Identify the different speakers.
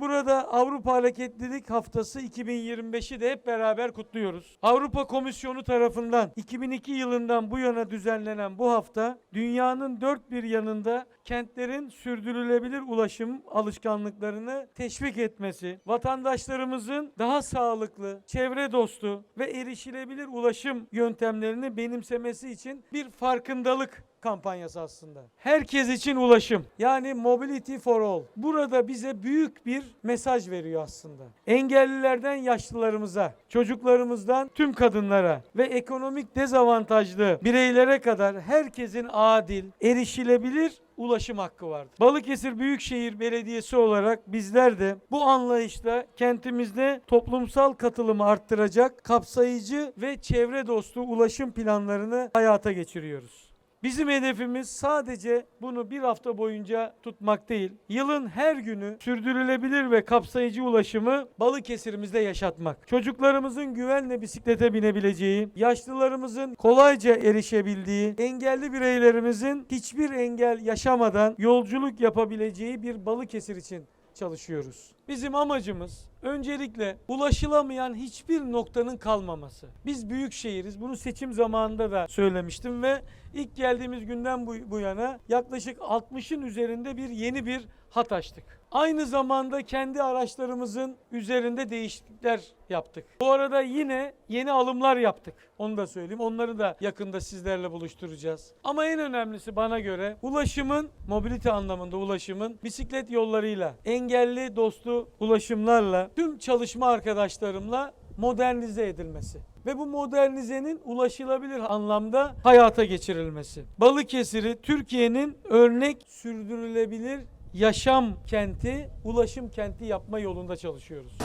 Speaker 1: Burada Avrupa Hareketlilik Haftası 2025'i de hep beraber kutluyoruz. Avrupa Komisyonu tarafından 2002 yılından bu yana düzenlenen bu hafta dünyanın dört bir yanında kentlerin sürdürülebilir ulaşım alışkanlıklarını teşvik etmesi, vatandaşlarımızın daha sağlıklı, çevre dostu ve erişilebilir ulaşım yöntemlerini benimsemesi için bir farkındalık kampanyası aslında. Herkes için ulaşım. Yani mobility for all. Burada bize büyük bir mesaj veriyor aslında. Engellilerden yaşlılarımıza, çocuklarımızdan tüm kadınlara ve ekonomik dezavantajlı bireylere kadar herkesin adil, erişilebilir ulaşım hakkı vardır. Balıkesir Büyükşehir Belediyesi olarak bizler de bu anlayışla kentimizde toplumsal katılımı arttıracak kapsayıcı ve çevre dostu ulaşım planlarını hayata geçiriyoruz. Bizim hedefimiz sadece bunu bir hafta boyunca tutmak değil, yılın her günü sürdürülebilir ve kapsayıcı ulaşımı Balıkesir'imizde yaşatmak. Çocuklarımızın güvenle bisiklete binebileceği, yaşlılarımızın kolayca erişebildiği, engelli bireylerimizin hiçbir engel yaşamadan yolculuk yapabileceği bir Balıkesir için çalışıyoruz. Bizim amacımız öncelikle ulaşılamayan hiçbir noktanın kalmaması. Biz büyük şehiriz. Bunu seçim zamanında da söylemiştim ve ilk geldiğimiz günden bu, bu yana yaklaşık 60'ın üzerinde bir yeni bir hat açtık. Aynı zamanda kendi araçlarımızın üzerinde değişiklikler yaptık. Bu arada yine yeni alımlar yaptık. Onu da söyleyeyim. Onları da yakında sizlerle buluşturacağız. Ama en önemlisi bana göre ulaşımın, mobilite anlamında ulaşımın bisiklet yollarıyla, engelli dostu ulaşımlarla tüm çalışma arkadaşlarımla modernize edilmesi ve bu modernizenin ulaşılabilir anlamda hayata geçirilmesi. Balıkesir'i Türkiye'nin örnek sürdürülebilir yaşam kenti, ulaşım kenti yapma yolunda çalışıyoruz.